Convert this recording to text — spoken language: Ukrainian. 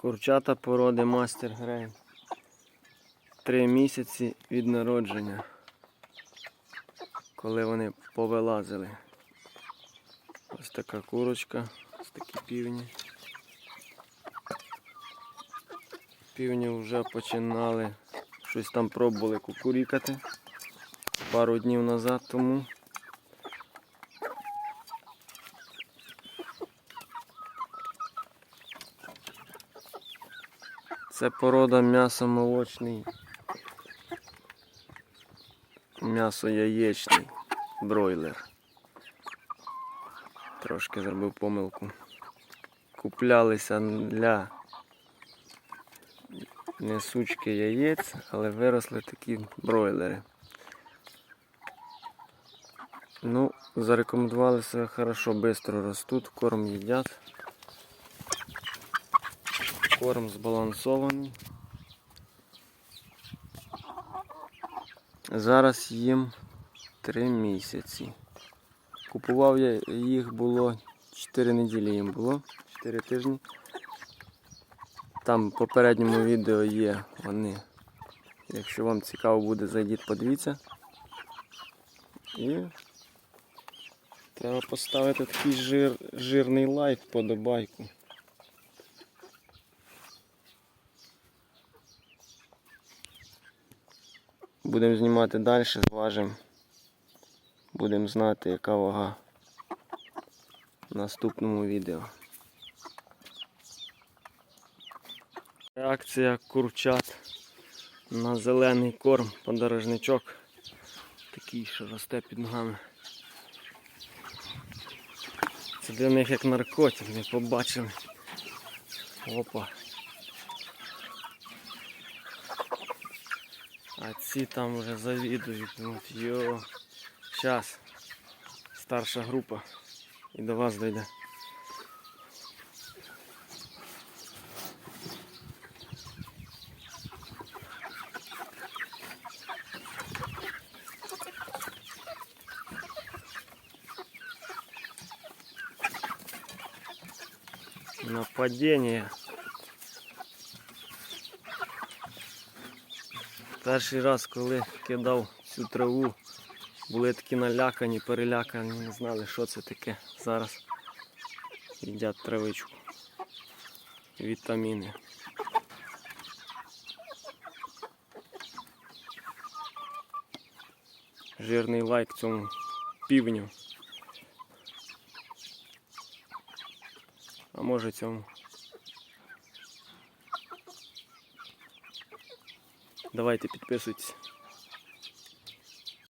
Курчата породи Мастер Грейн. Три місяці від народження. Коли вони повилазили. Ось така курочка, ось такі півні. Півні вже починали щось там пробували кукурікати пару днів назад тому. Це порода м'ясомолочний, м'ясо-яєчний бройлер. Трошки зробив помилку. Куплялися для несучки яєць, але виросли такі бройлери. Ну, зарекомендувалися хорошо, швидко ростуть, корм їдять. Корм збалансований. Зараз їм 3 місяці. Купував я їх було 4 неділі їм було, 4 тижні. Там в попередньому відео є вони. Якщо вам цікаво буде, зайдіть, подивіться. І треба поставити такий жир, жирний лайк, подобайку. Будемо знімати далі, зважимо. Будемо знати, яка вага в наступному відео. Реакція курчат на зелений корм, подорожничок. Такий, що росте під ногами. Це для них як наркотик, ми побачили. Опа. А ці там вже завідують. Ну, йо. Щас. Старша група. І до вас дойде. Нападение. Перший раз, коли кидав цю траву, були такі налякані, перелякані, не знали, що це таке. Зараз їдять травичку. Вітаміни. Жирний лайк цьому півню. А може цьому. Давайте підписуйтесь.